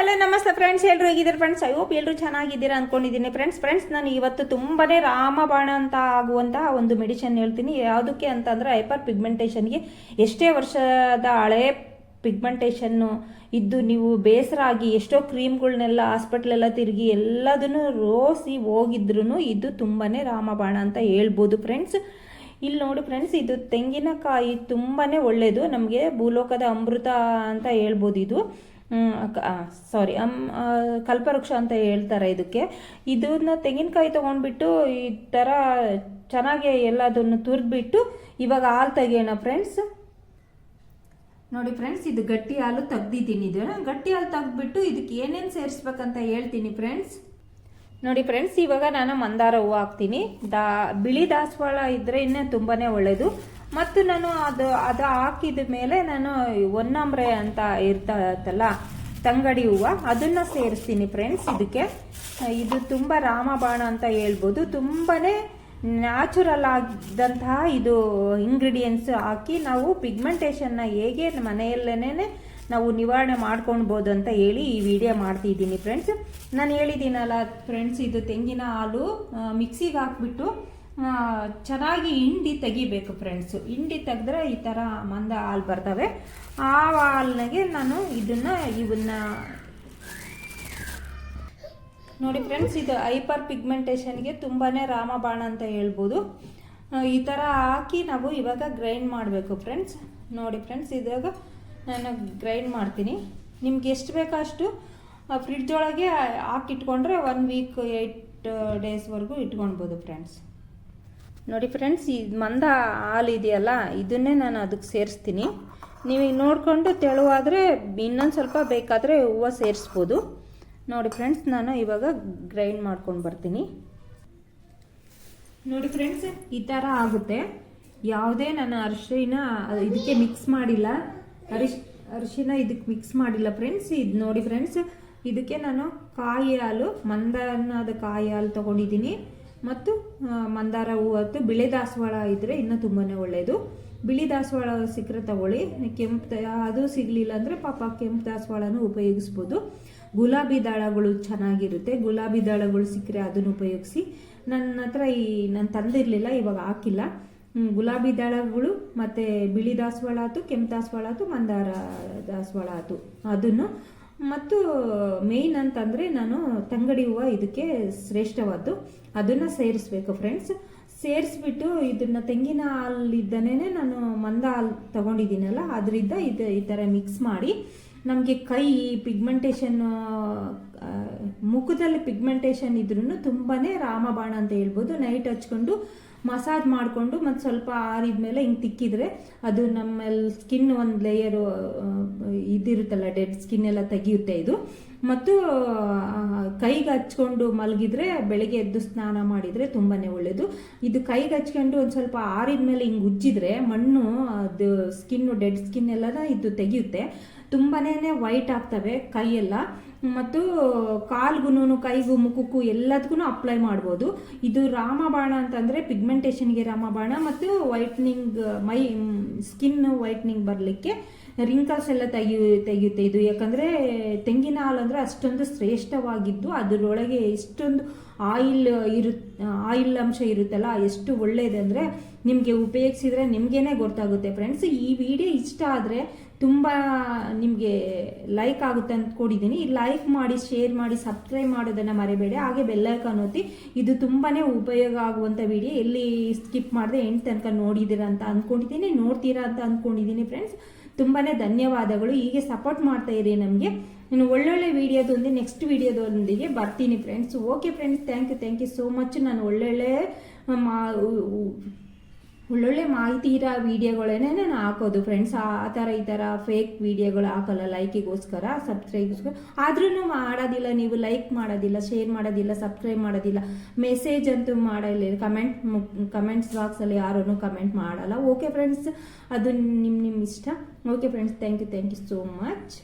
Hello, ನಮಸ್ತೆ friends ಎಲ್ಲರೂ ಹೇಗಿದ್ದೀರಿ ಫ್ರೆಂಡ್ಸ್ ಐ ಹೋಪ್ ಎಲ್ಲರೂ ಚೆನ್ನಾಗಿದ್ದೀರಾ ಅಂದ್ಕೊಂಡಿದ್ದೀನಿ ಫ್ರೆಂಡ್ಸ್ ಫ್ರೆಂಡ್ಸ್ ನಾನು ಇವತ್ತು ತುಂಬಾನೇ ರಾಮಬಾಣ ಅಂತ ಆಗುವಂತಹ ಒಂದು ಮೆಡಿಷನ್ ಹೇಳ್ತೀನಿ. ಯಾವುದಕ್ಕೆ ಅಂತಂದರೆ ಹೈಪರ್ ಪಿಗ್ಮೆಂಟೇಷನ್ಗೆ ಎಷ್ಟೇ ವರ್ಷದ ಹಳೆ ಪಿಗ್ಮೆಂಟೇಷನ್ನು ಇದ್ದು ನೀವು ಬೇಸರ ಆಗಿ ಎಷ್ಟೋ ಕ್ರೀಮ್ಗಳನ್ನೆಲ್ಲ ಹಾಸ್ಪಿಟ್ಲೆಲ್ಲ ತಿರುಗಿ ಎಲ್ಲದನ್ನು ರೋಸಿ ಹೋಗಿದ್ರು ಇದು ತುಂಬಾ ರಾಮಬಾಣ ಅಂತ ಹೇಳ್ಬೋದು ಫ್ರೆಂಡ್ಸ್ ಇಲ್ಲಿ ನೋಡಿ ಫ್ರೆಂಡ್ಸ್ ಇದು ತೆಂಗಿನಕಾಯಿ ತುಂಬಾ ಒಳ್ಳೆಯದು ನಮಗೆ ಭೂಲೋಕದ ಅಮೃತ ಅಂತ ಹೇಳ್ಬೋದು ಇದು. ಸಾರಿ ಅಮ್ ಕಲ್ಪವೃಕ್ಷ ಅಂತ ಹೇಳ್ತಾರೆ ಇದಕ್ಕೆ. ಇದನ್ನ ತೆಂಗಿನಕಾಯಿ ತಗೊಂಡ್ಬಿಟ್ಟು ಈ ಥರ ಚೆನ್ನಾಗಿ ಎಲ್ಲದನ್ನು ತುರಿದ್ಬಿಟ್ಟು ಇವಾಗ ಹಾಲು ತೆಗಿಯೋಣ ಫ್ರೆಂಡ್ಸ್ ನೋಡಿ ಫ್ರೆಂಡ್ಸ್ ಇದು ಗಟ್ಟಿ ಹಾಲು ತೆಗ್ದಿದ್ದೀನಿ. ಇದು ಗಟ್ಟಿ ಹಾಲು ತೆಗ್ದ್ಬಿಟ್ಟು ಇದಕ್ಕೆ ಏನೇನು ಸೇರಿಸ್ಬೇಕಂತ ಹೇಳ್ತೀನಿ ಫ್ರೆಂಡ್ಸ್ ನೋಡಿ ಫ್ರೆಂಡ್ಸ್ ಇವಾಗ ನಾನು ಮಂದಾರ ಹೂವು ಹಾಕ್ತೀನಿ. ದಾ, ಬಿಳಿ ದಾಸವಾಳ ಇದ್ದರೆ ಇನ್ನೂ ತುಂಬಾ ಒಳ್ಳೆಯದು ಮತ್ತು ನಾನು ಅದು ಅದು ಹಾಕಿದ ಮೇಲೆ ನಾನು ಒನ್ನಾಂಬ್ರೆ ಅಂತ ಇರ್ತಲ್ಲ ತಂಗಡಿ ಹೂವು, ಅದನ್ನು ಸೇರಿಸ್ತೀನಿ ಫ್ರೆಂಡ್ಸ್ ಇದಕ್ಕೆ. ಇದು ತುಂಬ ರಾಮಬಾಣ ಅಂತ ಹೇಳ್ಬೋದು. ತುಂಬಾ ನ್ಯಾಚುರಲ್ ಆಗಿದ್ದಂತಹ ಇದು ಇಂಗ್ರೀಡಿಯೆಂಟ್ಸ್ ಹಾಕಿ ನಾವು ಪಿಗ್ಮೆಂಟೇಷನ್ನ ಹೇಗೆ ಮನೆಯಲ್ಲೇನೆ ನಾವು ನಿವಾರಣೆ ಮಾಡ್ಕೊಳ್ಬೋದು ಅಂತ ಹೇಳಿ ಈ ವಿಡಿಯೋ ಮಾಡ್ತಿದ್ದೀನಿ ಫ್ರೆಂಡ್ಸ್ ನಾನು ಹೇಳಿದ್ದೀನಲ್ಲ ಫ್ರೆಂಡ್ಸ್ ಇದು ತೆಂಗಿನ ಹಾಲು ಮಿಕ್ಸಿಗೆ ಹಾಕ್ಬಿಟ್ಟು ಚೆನ್ನಾಗಿ ಹಿಂಡಿ ತೆಗಿಬೇಕು ಫ್ರೆಂಡ್ಸು ಹಿಂಡಿ ತೆಗೆದ್ರೆ ಈ ಥರ ಮಂದ ಹಾಲು ಬರ್ತವೆ. ಆ ಹಾಲ್ನಾಗೆ ನಾನು ಇದನ್ನ ಇವನ್ನ ನೋಡಿ ಫ್ರೆಂಡ್ಸ್ ಇದು ಹೈಪರ್ ಪಿಗ್ಮೆಂಟೇಷನ್ಗೆ ತುಂಬಾ ರಾಮಬಾಣ ಅಂತ ಹೇಳ್ಬೋದು. ಈ ಥರ ಹಾಕಿ ನಾವು ಇವಾಗ ಗ್ರೈಂಡ್ ಮಾಡಬೇಕು ಫ್ರೆಂಡ್ಸ್ ನೋಡಿ ಫ್ರೆಂಡ್ಸ್ ಇದಾಗ ನಾನು ಗ್ರೈಂಡ್ ಮಾಡ್ತೀನಿ. ನಿಮ್ಗೆ ಎಷ್ಟು ಬೇಕೋ ಅಷ್ಟು ಫ್ರಿಡ್ಜ್ ಒಳಗೆ ಹಾಕಿಟ್ಕೊಂಡ್ರೆ ಒನ್ ವೀಕ್ ಏಯ್ಟ್ ಡೇಸ್ವರೆಗೂ ಇಟ್ಕೊಳ್ಬೋದು ಫ್ರೆಂಡ್ಸ್ ನೋಡಿ ಫ್ರೆಂಡ್ಸ್ ಈ ಮಂದ ಹಾಲು ಇದೆಯಲ್ಲ, ಇದನ್ನೇ ನಾನು ಅದಕ್ಕೆ ಸೇರಿಸ್ತೀನಿ. ನೀವು ನೋಡಿಕೊಂಡು ತೆಳುವಾದರೆ, ಇನ್ನೊಂದು ಸ್ವಲ್ಪ ಬೇಕಾದರೆ ಹೂವು ಸೇರಿಸ್ಬೋದು. ನೋಡಿ ಫ್ರೆಂಡ್ಸ್ ನಾನು ಇವಾಗ ಗ್ರೈಂಡ್ ಮಾಡ್ಕೊಂಡು ಬರ್ತೀನಿ. ನೋಡಿ ಫ್ರೆಂಡ್ಸ್ ಈ ಥರ ಆಗುತ್ತೆ. ಯಾವುದೇ ನಾನು ಅರಿಶಿನ, ಇದಕ್ಕೆ ಮಿಕ್ಸ್ ಮಾಡಿಲ್ಲ. ಅರಿಶ್, ಅರಿಶಿನ ಇದಕ್ಕೆ ಮಿಕ್ಸ್ ಮಾಡಿಲ್ಲ ಫ್ರೆಂಡ್ಸ್ ಇದು ನೋಡಿ ಫ್ರೆಂಡ್ಸ್ ಇದಕ್ಕೆ ನಾನು ಕಾಯಿ ಹಾಲು ಮಂದಾರದ ಕಾಯಿ ಹಾಲು ತೊಗೊಂಡಿದ್ದೀನಿ. ಮತ್ತು ಮಂದಾರ ಹೂವತ್ತು ಬಿಳಿ ದಾಸವಾಳ ಇದ್ದರೆ ಇನ್ನೂ ತುಂಬಾ ಒಳ್ಳೆಯದು ಬಿಳಿ ದಾಸವಾಳ ಸಿಕ್ಕರೆ ತಗೊಳ್ಳಿ. ಕೆಂಪು ಅದು ಸಿಗಲಿಲ್ಲ ಅಂದರೆ ಪಾಪ ಕೆಂಪು ದಾಸವಾಳನೂ ಉಪಯೋಗಿಸ್ಬೋದು. ಗುಲಾಬಿ ದಾಳಗಳು ಚೆನ್ನಾಗಿರುತ್ತೆ. ಗುಲಾಬಿ ದಾಳಗಳು ಸಿಕ್ಕರೆ ಅದನ್ನು ಉಪಯೋಗಿಸಿ. ನನ್ನ ಹತ್ರ ಈ ನಾನು ತಂದಿರಲಿಲ್ಲ ಇವಾಗ ಹಾಕಿಲ್ಲ. ಗುಲಾಬಿ ದಳಗಳು ಮತ್ತು ಬಿಳಿ ದಾಸವಾಳ ಆಯ್ತು ಕೆಂಪು ದಾಸವಾಳ ಆಯ್ತು ಮಂದಾರ ದಾಸವಾಳ ಆಯ್ತು ಅದನ್ನು. ಮತ್ತು ಮೇಯ್ನ್ ಅಂತಂದರೆ ನಾನು ತಂಗಡಿ ಹೂವು ಇದಕ್ಕೆ ಶ್ರೇಷ್ಠವಾದ್ದು. ಅದನ್ನು ಸೇರಿಸ್ಬೇಕು ಫ್ರೆಂಡ್ಸ್ ಸೇರಿಸ್ಬಿಟ್ಟು ಇದನ್ನ ತೆಂಗಿನ ಹಾಲಿದ್ದನೇ ನಾನು ಮಂದ ಹಾಲು ತಗೊಂಡಿದ್ದೀನಲ್ಲ, ಅದರಿಂದ ಇದು ಈ ಥರ ಮಿಕ್ಸ್ ಮಾಡಿ ನಮಗೆ ಕೈ ಪಿಗ್ಮೆಂಟೇಷನ್ ಮುಖದಲ್ಲಿ ಪಿಗ್ಮೆಂಟೇಷನ್ ಇದ್ರೂ ತುಂಬಾ ರಾಮಬಾಣ ಅಂತ ಹೇಳ್ಬೋದು. ನೈಟ್ ಹಚ್ಕೊಂಡು ಮಸಾಜ್ ಮಾಡಿಕೊಂಡು ಮತ್ತು ಸ್ವಲ್ಪ ಆರಿದ್ಮೇಲೆ ಹಿಂಗೆ ತಿಕ್ಕಿದ್ರೆ ಅದು ನಮ್ಮಲ್ಲಿ ಸ್ಕಿನ್ ಒಂದು ಲೇಯರು ಇದಿರುತ್ತಲ್ಲ ಡೆಡ್ ಸ್ಕಿನ್ ಎಲ್ಲ ತೆಗಿಯುತ್ತೆ ಇದು. ಮತ್ತು ಕೈಗೆ ಹಚ್ಕೊಂಡು ಮಲಗಿದ್ರೆ, ಬೆಳಗ್ಗೆ ಎದ್ದು ಸ್ನಾನ ಮಾಡಿದರೆ ತುಂಬಾ ಒಳ್ಳೆಯದು ಇದು ಕೈಗೆ ಹಚ್ಕೊಂಡು ಒಂದು ಸ್ವಲ್ಪ ಆರಿದ್ಮೇಲೆ ಹಿಂಗೆ ಉಜ್ಜಿದ್ರೆ ಮಣ್ಣು, ಅದು ಸ್ಕಿನ್ನು ಡೆಡ್ ಸ್ಕಿನ್ ಎಲ್ಲ ಇದು ತೆಗೆಯುತ್ತೆ. ತುಂಬಾ ವೈಟ್ ಆಗ್ತವೆ ಕೈಯೆಲ್ಲ. ಮತ್ತು ಕಾಲ್ಗುನು ಕೈಗೂ ಮುಖಕ್ಕೂ ಎಲ್ಲದಕ್ಕೂ ಅಪ್ಲೈ ಮಾಡ್ಬೋದು. ಇದು ರಾಮಬಾಣ ಅಂತಂದರೆ ಪಿಗ್ಮೆಂಟೇಷನ್ಗೆ ರಾಮಬಾಣ ಮತ್ತು ವೈಟ್ನಿಂಗ್ ಮೈ ಸ್ಕಿನ್ ವೈಟ್ನಿಂಗ್ ಬರಲಿಕ್ಕೆ ರಿಂಕಲ್ಸ್ ಎಲ್ಲ ತೆಗಿ ತೆಗೆಯುತ್ತೆ ಇದು. ಯಾಕಂದರೆ ತೆಂಗಿನ ಹಾಲು ಅಂದರೆ ಅಷ್ಟೊಂದು ಶ್ರೇಷ್ಠವಾಗಿದ್ದು ಅದರೊಳಗೆ ಎಷ್ಟೊಂದು ಆಯಿಲ್ ಇರು, ಆಯಿಲ್ ಅಂಶ ಇರುತ್ತಲ್ಲ, ಎಷ್ಟು ಒಳ್ಳೆಯದಂದರೆ ನಿಮಗೆ ಉಪಯೋಗಿಸಿದ್ರೆ ನಿಮಗೇನೆ ಗೊತ್ತಾಗುತ್ತೆ ಫ್ರೆಂಡ್ಸ್ ಈ ವಿಡಿಯೋ ಇಷ್ಟ ಆದರೆ ತುಂಬ ನಿಮಗೆ ಲೈಕ್ ಆಗುತ್ತೆ ಅಂದ್ಕೊಂಡಿದ್ದೀನಿ ಲೈಕ್ ಮಾಡಿ ಶೇರ್ ಮಾಡಿ ಸಬ್ಸ್ಕ್ರೈಬ್ ಮಾಡೋದನ್ನು ಮರಿಬೇಡಿ. ಹಾಗೆ ಬೆಲ್ಲೈಕನ್ ಒತ್ತಿ ಇದು ತುಂಬಾ ಉಪಯೋಗ ಆಗುವಂಥ ವಿಡಿಯೋ ಎಲ್ಲಿ ಸ್ಕಿಪ್ ಮಾಡಿದ್ರೆ ಎಂಟು ತನಕ ನೋಡಿದ್ದೀರಾ ಅಂತ ಅಂದ್ಕೊಂಡಿದ್ದೀನಿ ನೋಡ್ತೀರಾ ಅಂತ ಅಂದ್ಕೊಂಡಿದ್ದೀನಿ ಫ್ರೆಂಡ್ಸ್ ತುಂಬಾ ಧನ್ಯವಾದಗಳು. ಹೀಗೆ ಸಪೋರ್ಟ್ ಮಾಡ್ತಾ ಇರಿ ನಮಗೆ. ನಾನು ಒಳ್ಳೊಳ್ಳೆ ವಿಡಿಯೋದೊಂದಿಗೆ ನೆಕ್ಸ್ಟ್ ವಿಡಿಯೋದೊಂದಿಗೆ ಬರ್ತೀನಿ friends okay friends thank you thank you so much ನಾನು ಒಳ್ಳೊಳ್ಳೆ ಒಳ್ಳೊಳ್ಳೆ ಮಾಹಿತಿ ಇರೋ ವೀಡಿಯೋಗಳನ್ನೇ ನಾನು ಹಾಕೋದು. ಫ್ರೆಂಡ್ಸ್ ಆ ಥರ ಈ ಥರ ಫೇಕ್ ವೀಡಿಯೋಗಳು ಹಾಕಲ್ಲ ಲೈಕಿಗೋಸ್ಕರ ಸಬ್ಸ್ಕ್ರೈಬ್ಗೋಸ್ಕರ ಆದ್ರೂ ಮಾಡೋದಿಲ್ಲ, ನೀವು ಲೈಕ್ ಮಾಡೋದಿಲ್ಲ ಶೇರ್ ಮಾಡೋದಿಲ್ಲ ಸಬ್ಸ್ಕ್ರೈಬ್ ಮಾಡೋದಿಲ್ಲ. ಮೆಸೇಜ್ ಅಂತೂ ಮಾಡಲ್ಲ ಕಮೆಂಟ್ ಕಮೆಂಟ್ಸ್ ಬಾಕ್ಸಲ್ಲಿ ಯಾರೂ ಕಮೆಂಟ್ ಮಾಡಲ್ಲ. ಓಕೆ ಫ್ರೆಂಡ್ಸ್ ಅದು ನಿಮ್ಮ ನಿಮ್ಮ ಇಷ್ಟ. Okay friends thank you thank you so much